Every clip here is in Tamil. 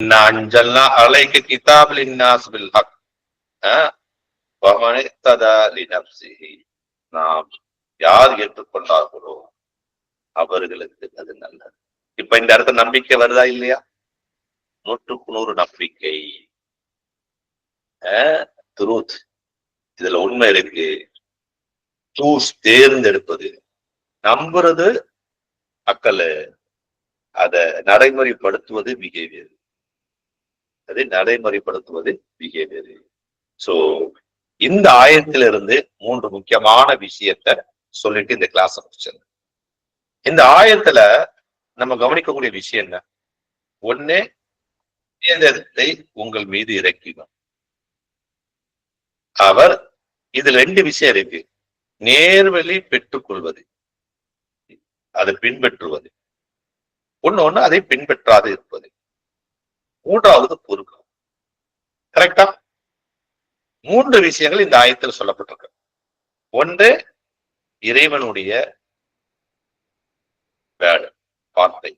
அலைக்கு கிதாப் லின்னாஸ் பில் ஹக் நாம் யார் ஏற்றுக்கொண்டார்களோ அவர்களுக்கு அது நல்லது. இப்ப இந்த இடத்துல நம்பிக்கை வருதா இல்லையா? நூற்றுக்கு நூறு நம்பிக்கை. துருத் இதுல உண்மை இருக்கு. சூஸ் தேர்ந்தெடுப்பது. நம்புறது அக்கல். அத நடைமுறைப்படுத்துவது பிஹேவியர் அதை நடைமுறைப்படுத்துவது பிஹேவியர் சோ இந்த ஆயத்திலிருந்து மூன்று முக்கியமான விஷயத்த சொல்லிட்டு இந்த கிளாஸ் முடிச்சது இந்த ஆயத்துல நம்ம கவனிக்கக்கூடிய விஷயம் என்ன? ஒண்ணு வேதத்தை உங்கள் மீது இறக்கினோம் அவர் இது ரெண்டு விஷயம் இருக்கு. நேர்வழி பெற்றுக்கொள்வது. அதை பின்பற்றுவது. ஒண்ணு ஒண்ணு அதை பின்பற்றாது இருப்பது. மூன்றாவது பொறுப்பு கரெக்டா மூன்று விஷயங்கள் இந்த ஆயத்தில் சொல்லப்பட்டிருக்கு. ஒன்று இறைவனுடைய வேர்டு வார்த்தை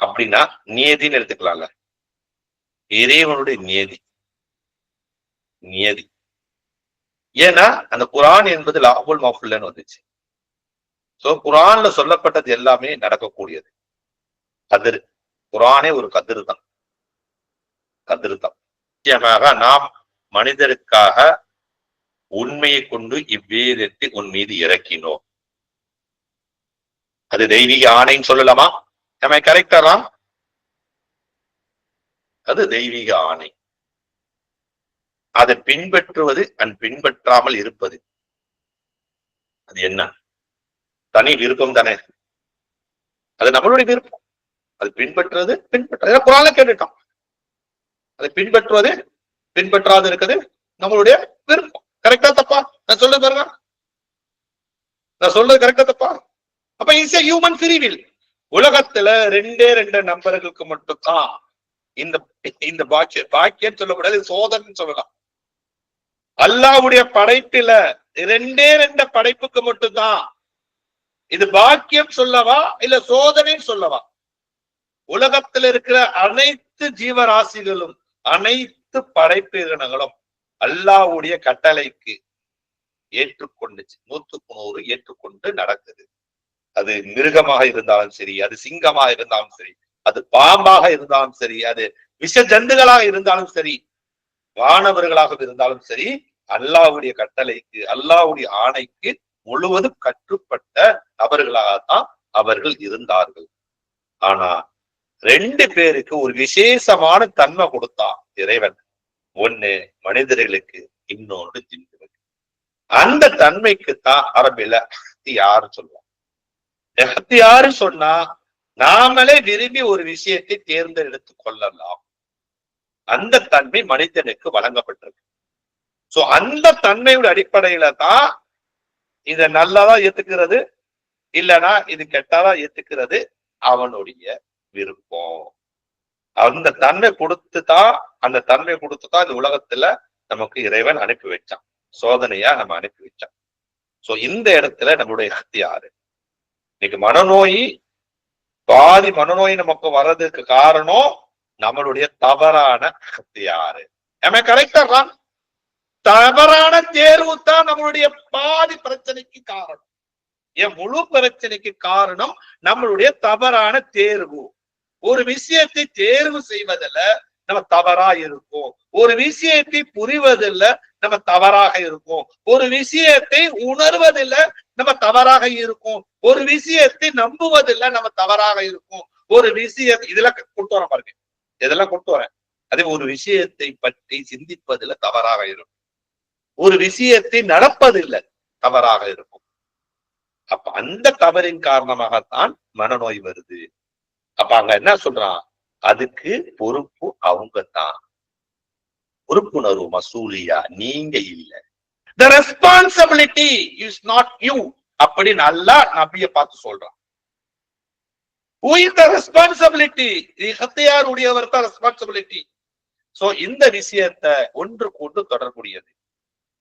அப்படின்னா நியதின்னு எடுத்துக்கலாம்ல. இறைவனுடைய நியதி. நியதி. ஏன்னா அந்த குரான் என்பது லாபுல் மஃபுல்லன்னு வந்துச்சு. சோ குரான்ல சொல்லப்பட்டது எல்லாமே நடக்கக்கூடியது. கதிர். குரானே ஒரு கதிர் தான் கதிர் நிச்சயமாக நாம் மனிதருக்காக உண்மையை கொண்டு இவ்வேதத்தை உன் மீது இறக்கினோம். அது தெய்வீக ஆணைன்னு சொல்லலாமா? நம்ம கரெக்டரா அது தெய்வீக ஆணை. அதை பின்பற்றுவது அண்ட் பின்பற்றாமல் இருப்பது. அது என்ன? தனி விருப்பம் தானே. அது நம்மளுடைய விருப்பம். அது பின்பற்றுறது பின்பற்ற குரான கேட்டுட்டோம். அதை பின்பற்றுவது பின்பற்றாது இருக்குது நம்மளுடைய விருப்பம். கரெக்டா தப்பா? நான் சொல்றது பாருங்க. நான் சொல்றது கரெக்டா தப்பா? அப்ப இஸ் ஹியூமன் ஃப்ரீவில் உலகத்துல ரெண்டே ரெண்டு நம்பர்களுக்கு மட்டும்தான் இந்த இந்த பாக்கிய பாக்கியம் சொல்லக்கூடாது சோதனை சொல்லலாம். அல்லாவுடைய படைப்பில ரெண்டே ரெண்டு படைப்புக்கு மட்டும்தான் இது பாக்கியம் சொல்லவா இல்ல சோதனை சொல்லவா? உலகத்துல இருக்கிற அனைத்து ஜீவராசிகளும் அனைத்து படைப்பினங்களும் அல்லாவுடைய கட்டளைக்கு ஏற்றுக்கொண்டுச்சு. நூத்துக்கு நூறு ஏற்றுக்கொண்டு நடக்குது. அது மிருகமாக இருந்தாலும் சரி அது சிங்கமாக இருந்தாலும் சரி அது பாம்பாக இருந்தாலும் சரி அது விஷ ஜந்துகளாக இருந்தாலும் சரி வானவர்களாக இருந்தாலும் சரி அல்லாவுடைய கட்டளைக்கு அல்லாவுடைய ஆணைக்கு முழுவதும் கட்டுப்பட்ட நபர்களாகத்தான் அவர்கள் இருந்தார்கள். ஆனா ரெண்டு பேருக்கு ஒரு விசேஷமான தன்மை கொடுத்தான் இறைவன். ஒண்ணு மனிதர்களுக்கு இன்னொன்று ஜிந்துகளுக்கு அந்த தன்மைக்கு தான் அரபில யாரு சொல்லுவோம் யாரு சொன்னா நாமளே விரும்பி ஒரு விஷயத்தை தேர்ந்தெடுத்து கொள்ளலாம். அந்த தன்மை மனிதனுக்கு வழங்கப்பட்டிருக்கு. சோ அந்த தன்மையோட அடிப்படையில தான் இத நல்லதா ஏத்துக்கிறது. இல்லைன்னா இது கெட்டதா ஏத்துக்கிறது. அவனுடைய விருப்பம் அந்த தன்மை கொடுத்து தான் அந்த தன்மை கொடுத்து தான் இந்த உலகத்துல நமக்கு இறைவன் அனுப்பி வச்சான். சோதனையா நம்ம அனுப்பி வச்சான். சோ இந்த இடத்துல நம்மளுடைய சக்தி இன்னைக்கு மனநோய் பாதி மனநோய் நமக்கு வர்றதுக்கு காரணம் நம்மளுடைய தவறான சக்தி நம்ம கரெக்டா தவறான தேர்வு தான் நம்மளுடைய பாதி பிரச்சனைக்கு காரணம். என் முழு பிரச்சனைக்கு காரணம் நம்மளுடைய தவறான தேர்வு. ஒரு விஷயத்தை தேர்வு செய்வதில் நம்ம தவறா இருக்கும். ஒரு விஷயத்தை புரிவதில்ல நம்ம தவறாக இருக்கும். ஒரு விஷயத்தை உணர்வதில் நம்ம தவறாக இருக்கும். ஒரு விஷயத்தை நம்புவதில்ல நம்ம தவறாக இருக்கும். ஒரு விஷயத்தை இதெல்லாம் கொண்டு வரேன் பாருங்க. இதெல்லாம் கொண்டு வரேன் அதே ஒரு விஷயத்தை பற்றி சிந்திப்பதில் தவறாக இருக்கும். ஒரு விஷயத்தை நடப்பதில்லை தவறாக இருக்கும். அப்ப அந்த தவறின் காரணமாகத்தான் மனநோய் வருது. அப்ப அங்க என்ன சொல்றான்? அதுக்கு பொறுப்பு அவங்க தான் பொறுப்புணர்வு மசூலியா? நீங்க இல்ல. The responsibility is not you அப்படி நல்லா நபிய பார்த்து சொல்றான். ரெஸ்பான்சிபிலிட்டி உடையவர் தான் ரெஸ்பான்சிபிலிட்டி சோ இந்த விஷயத்த ஒன்று கொண்டு தொடர்புடையது.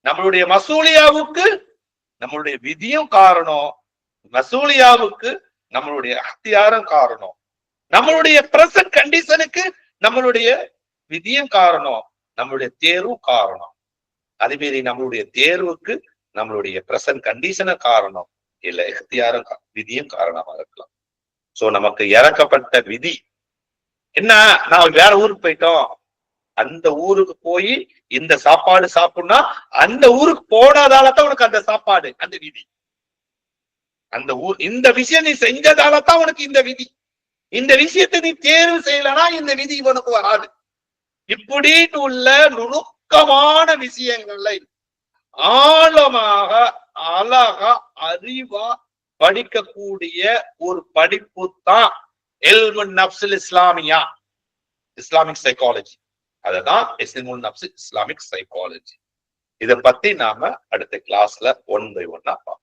நம்மளுடைய மசூலியாவுக்கு நம்மளுடைய விதியும் காரணம். மசூலியாவுக்கு நம்மளுடைய அத்தியாரம் காரணம். நம்மளுடைய பிரசன்ட் கண்டிஷனுக்கு நம்மளுடைய விதியும் காரணம் நம்மளுடைய தேர்வும் காரணம். அதே மாரி நம்மளுடைய தேர்வுக்கு நம்மளுடைய பிரசன்ட் கண்டிஷனும் காரணம். இல்ல எத்தியாரும் விதியும் காரணமா இருக்கலாம். சோ நமக்கு இறக்கப்பட்ட விதி. என்ன? நான் வேற ஊருக்கு போயிட்டோம். அந்த ஊருக்கு போய் இந்த சாப்பாடு சாப்பிடணும்னா அந்த ஊருக்கு போனதால தான் உனக்கு அந்த சாப்பாடு அந்த விதி. அந்த ஊர் இந்த விஷயம் நீ செஞ்சதால தான் உனக்கு இந்த விதி. இந்த விஷயத்தை நீ தேர்வு செய்யலனா இந்த விதி இவனுக்கு வராது. இப்படின்னு உள்ள நுணுக்கமான விஷயங்களை ஆழமாக அழகா அறிவா படிக்கக்கூடிய ஒரு படிப்பு தான் எல்முன் நப்சுல் இஸ்லாமியா. இஸ்லாமிக் சைக்காலஜி அததான் இஸ்லிமுல் நப்சு இஸ்லாமிக் சைக்காலஜி இத பத்தி நாம அடுத்த கிளாஸ்ல ஒன் பை ஒன்னா பார்ப்போம்.